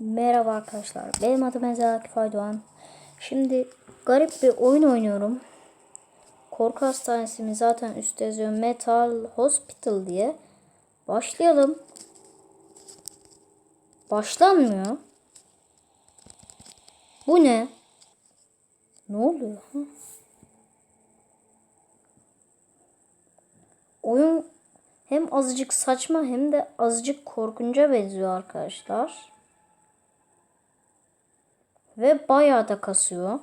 Merhaba arkadaşlar. Benim adım Ezel Akif Aydoğan. Şimdi garip bir oyun oynuyorum. Korku hastanesi mi zaten üstte yazıyor. Metal Hospital diye. Başlayalım. Başlanmıyor. Bu ne? Ne oluyor? Oyun hem azıcık saçma hem de azıcık korkunca benziyor arkadaşlar. Ve bayağı da kasıyor.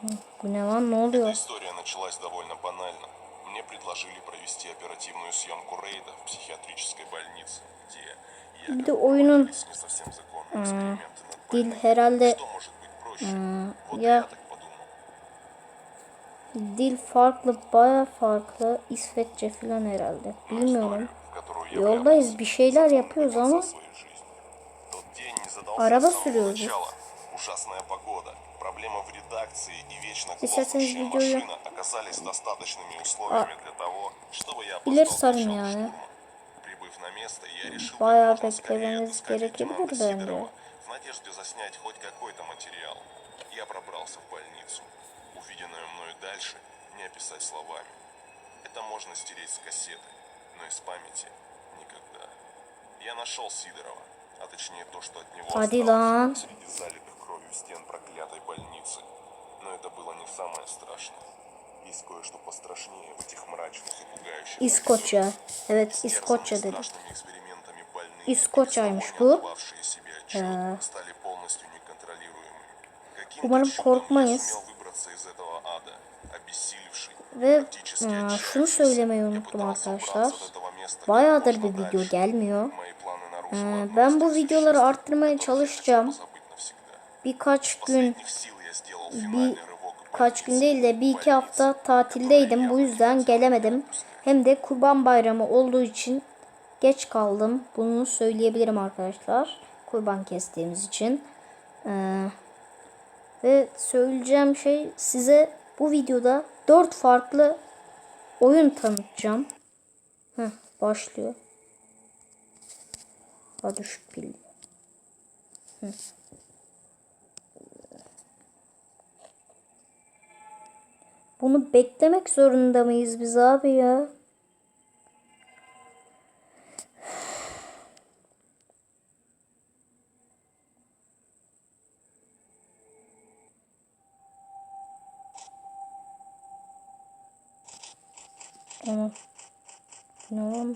Hı, Bu ne lan ne oluyor? История началась довольно банально. Мне предложили провести оперативную съемку рейда в психиатрической больнице, где я Bir de oyunun проводились не совсем законные эксперименты над dil больными. herhalde Что может dil farklı baya farklı İsveççe falan herhalde. Bilmiyorum. В которую я Yoldayız bir şeyler yapıyoruz до конца ama своей жизни. Тот день не задался Araba с самого sürüyoruz. начала. Ужасная погода, проблема в редакции и вечно İsterseniz глохнущая videoyu- машина оказались достаточными условиями для того, чтобы я ileri опоздал к sarın началу yani. штурма. Прибыв на место, я решил Bayağı как можно скорее beklemeniz отыскать gerekebilir лейтенанта bence. Сидорова в надежде заснять хоть какой-то материал. Я пробрался в больницу. Увиденное мною дальше не описать словами. Это можно стереть с кассеты, но из памяти никогда. Я нашел Сидорова, а точнее то, что от него Hadi осталось lan. среди залитых кровью стен проклятой больницы. Но это было не самое страшное. Есть кое-что пострашнее в этих мрачных и пугающих İskoçya. Evet Истерзанные İskoçya dedi. страшными экспериментами больные, того не bu. отчет, стали полностью неконтролируемыми. Каким-то Umarım чудом я сумел Ve aa, şunu söylemeyi unuttum arkadaşlar. Bayağıdır bir video gelmiyor. Ee, ben bu videoları arttırmaya çalışacağım. Birkaç gün bir kaç gün değil de bir iki hafta tatildeydim. Bu yüzden gelemedim. Hem de Kurban Bayramı olduğu için geç kaldım. Bunu söyleyebilirim arkadaşlar. Kurban kestiğimiz için. Ee, ve söyleyeceğim şey size bu videoda 4 farklı oyun tanıtacağım. Heh, başlıyor. Ha düşük. Hı. Bunu beklemek zorunda mıyız biz abi ya? Ama ne lan?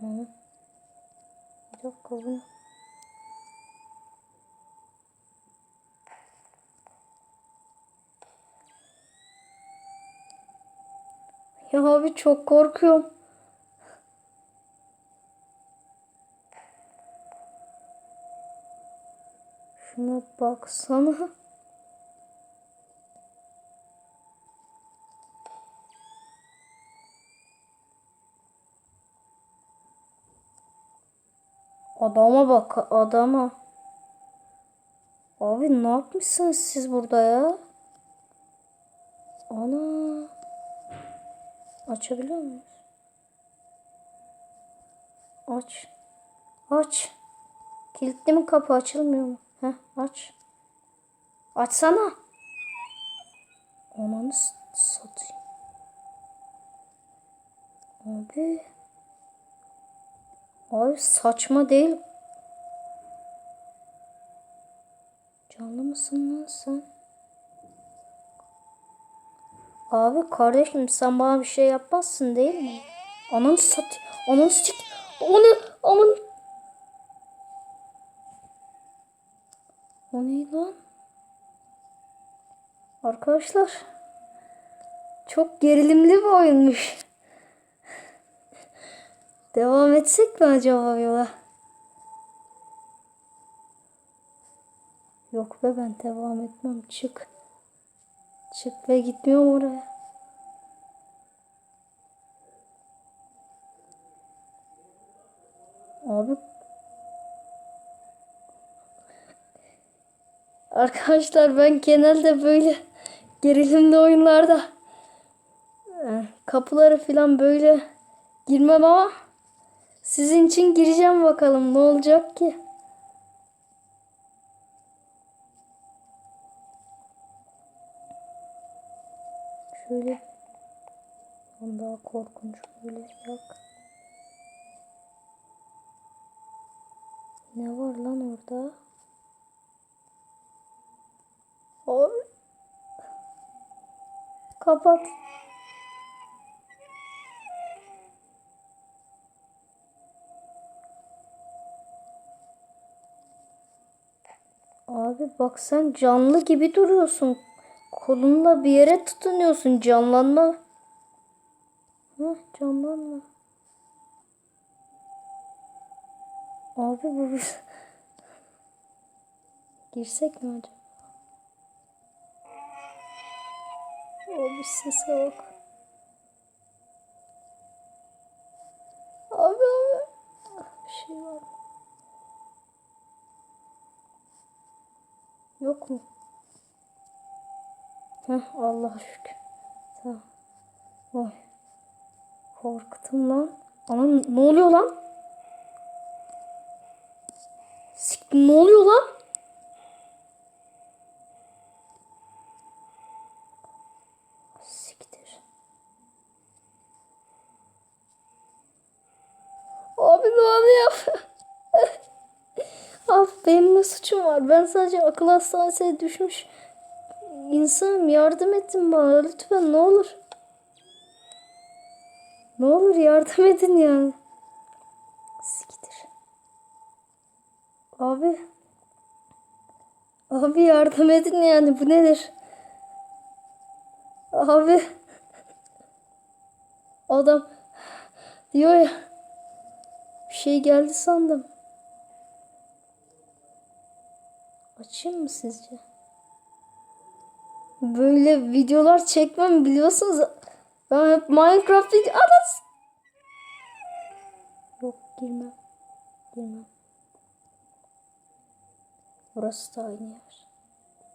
Hı. Bir dakika bu ne? Ya abi çok korkuyorum. Şuna baksana. Adama bak adama. Abi ne yapmışsınız siz burada ya? Ana. Açabiliyor muyuz? Aç. Aç. Kilitli mi kapı açılmıyor mu? Heh aç. Açsana. Ananı satayım. Abi. Abi saçma değil. Canlı mısın lan sen? Abi kardeşim sen bana bir şey yapmazsın değil mi? Ananı sat. Ananı sat. Onu aman. O ne lan? Arkadaşlar. Çok gerilimli bir oyunmuş. Devam etsek mi acaba yola? Yok be ben devam etmem. Çık. Çık ve gitmiyorum oraya. Abi. Arkadaşlar ben genelde böyle gerilimli oyunlarda Ee, kapıları falan böyle girmem ama sizin için gireceğim bakalım ne olacak ki. Şöyle bir daha korkunç böyle yok. Ne var lan orada? Abi. Kapat. Abi bak sen canlı gibi duruyorsun. Kolunla bir yere tutunuyorsun. Canlanma. Hah canlanma. Abi bu bir... Girsek mi acaba? Abi sese bak. Abi abi. Bir şey var. Yok mu? Heh Allah'a şükür. Tamam. Oy. Korktum lan. Ana ne oluyor lan? Sik ne oluyor lan? Siktir. Abi ne oluyor? Abi benim ne suçum var? Ben sadece akıl hastanesine düşmüş insanım. Yardım ettin bana lütfen ne olur. Ne olur yardım edin yani. Siktir. Abi. Abi yardım edin yani bu nedir? Abi. Adam diyor ya. Bir şey geldi sandım. Açayım mı sizce? Böyle videolar çekmem biliyorsunuz. Ben hep Minecraft video... Anas! Yok girmem. Girmem. Burası da aynı yer.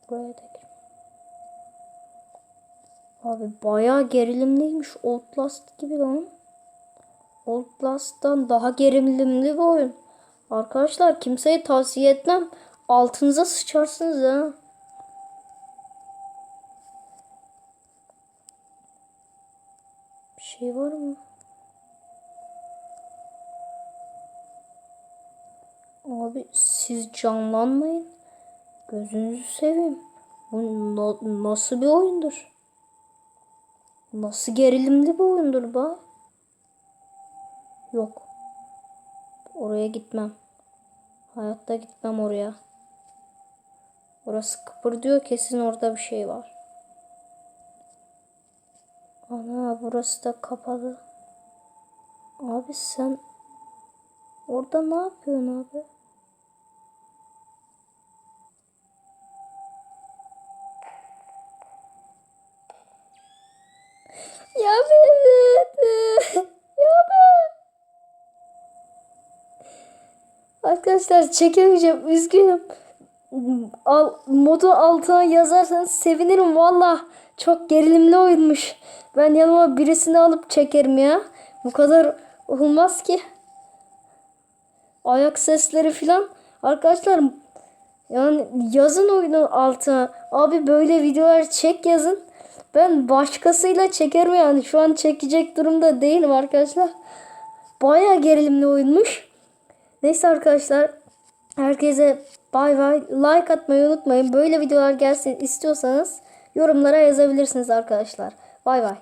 Buraya da girmem. Abi bayağı gerilimliymiş. Outlast gibi lan. Outlast'tan daha gerilimli bir oyun. Arkadaşlar kimseye tavsiye etmem. Altınıza sıçarsınız ha. Bir şey var mı? Abi siz canlanmayın. Gözünüzü seveyim. Bu na- nasıl bir oyundur? Nasıl gerilimli bir oyundur ba? Yok. Oraya gitmem. Hayatta gitmem oraya. Orası kıpırdıyor kesin orada bir şey var. Ana burası da kapalı. Abi sen orada ne yapıyorsun abi? Ya evet. Ya ben. Arkadaşlar çekemeyeceğim. Üzgünüm. Al, modu altına yazarsanız sevinirim. Valla çok gerilimli oyunmuş. Ben yanıma birisini alıp çekerim ya. Bu kadar olmaz ki. Ayak sesleri filan. Arkadaşlar yani yazın oyunun altına. Abi böyle videolar çek yazın. Ben başkasıyla çekerim yani. Şu an çekecek durumda değilim arkadaşlar. Baya gerilimli oyunmuş. Neyse arkadaşlar. Herkese bay bay. Like atmayı unutmayın. Böyle videolar gelsin istiyorsanız yorumlara yazabilirsiniz arkadaşlar. Bay bay.